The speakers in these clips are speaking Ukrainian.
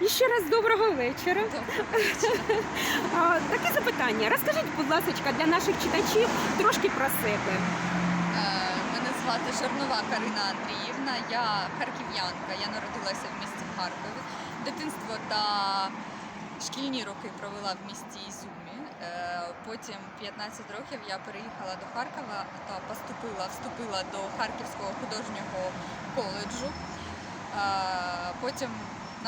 І ще раз доброго вечора. Таке запитання. Розкажіть, будь ласка, для наших читачів трошки про себе. Е, Мене звати Жирнова Карина Андріївна. Я харків'янка. Я народилася в місті Харкові. Дитинство та шкільні роки провела в місті Ізюмі. Е, Потім 15 років я переїхала до Харкова та поступила, вступила до Харківського художнього коледжу. Е, Потім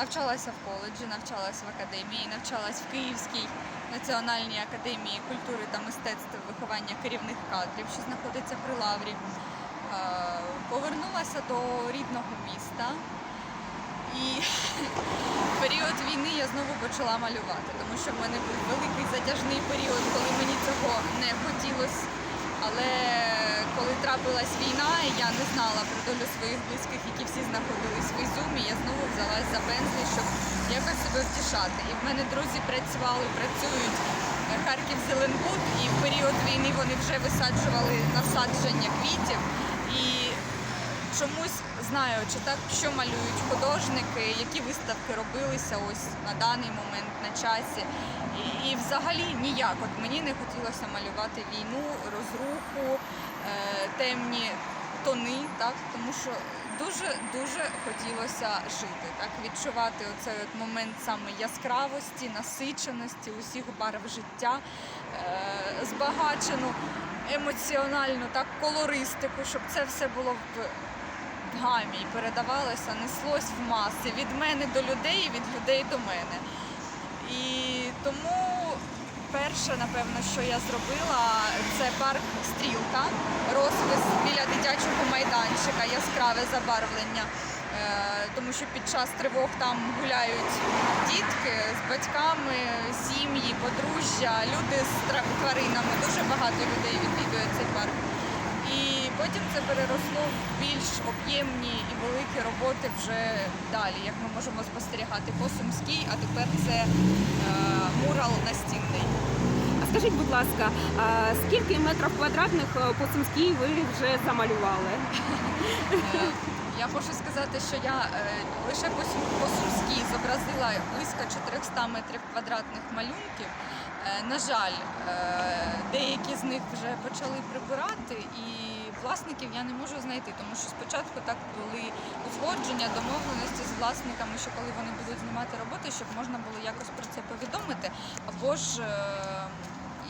навчалася в коледжі, навчалася в академії, навчалась в Київській національній академії культури та мистецтв виховання керівних кадрів, що знаходиться при Лаврі. Е, Повернулася до рідного міста. І в період війни я знову почала малювати, тому що в мене був великий затяжний період, коли мені цього не хотілося. Але коли трапилась війна, я не знала про долю своїх близьких, які всі знаходились в Ізюмі, я знову за пензлі, щоб якось себе втішати. І в мене друзі працювали, працюють Харків Зеленбуд, і в період війни вони вже висаджували насадження квітів. І чомусь знаючи так, що малюють художники, які виставки робилися ось на даний момент на часі. І, і взагалі ніяк. От мені не хотілося малювати війну, розруху, е, темні тони, так тому що дуже дуже хотілося жити, так відчувати оцей от момент саме яскравості, насиченості усіх барв життя, е, збагачену емоціональну так колористику, щоб це все було в гамі передавалося, неслось в маси від мене до людей, від людей до мене. І тому перше, напевно, що я зробила, це парк Стрілка, розпис біля дитячого майданчика, яскраве забарвлення. Е, Тому що під час тривог там гуляють дітки з батьками, сім'ї, подружжя, люди з тваринами. Дуже багато людей відвідує цей парк. І потім це переросло в більш об'ємні і великі роботи вже далі, як ми можемо спостерігати по Сумській, а тепер це е, мурал настінний. Скажіть, будь ласка, скільки метрів квадратних е, по Сумській ви вже замалювали? Е, Я хочу сказати, що я е, лише по Сумській зобразила близько 400 метрів квадратних малюнків. На жаль, деякі з них вже почали прибирати, і власників я не можу знайти, тому що спочатку так були узгодження, домовленості з власниками, що коли вони будуть знімати роботи, щоб можна було якось про це повідомити, або ж.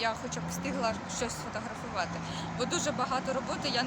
Я хоча б встигла щось сфотографувати. Бо дуже багато роботи я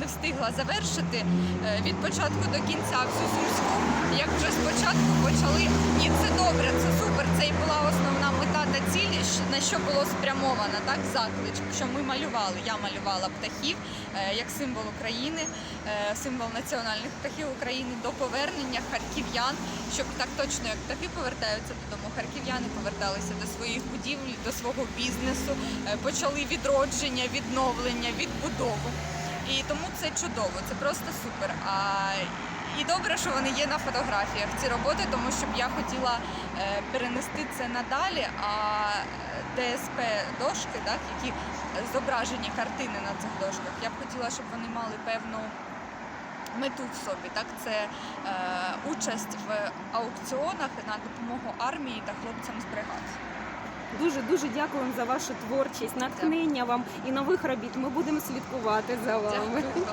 не встигла завершити е, від початку до кінця всю сумську. Як вже спочатку почали, і це добре, це супер. Це і була основна мета та ціль, на що було спрямовано так заклик, що ми малювали. Я малювала птахів е, як символ України, е, символ національних птахів України до повернення харків'ян, щоб так точно як птахи повертаються додому, харків'яни поверталися до своїх будівель, до свого бізнесу, е, почали відродження, відновлення, відбудову. І тому це чудово, це просто супер. А і добре, що вони є на фотографіях ці роботи, тому що б я хотіла е, перенести це надалі. А ДСП дошки, так, які зображені картини на цих дошках, я б хотіла, щоб вони мали певну мету в собі. Так, це е, участь в аукціонах на допомогу армії та хлопцям з бригад. Дуже дуже дякуємо за вашу творчість, натхнення вам і нових робіт. Ми будемо слідкувати за вами. Дякую.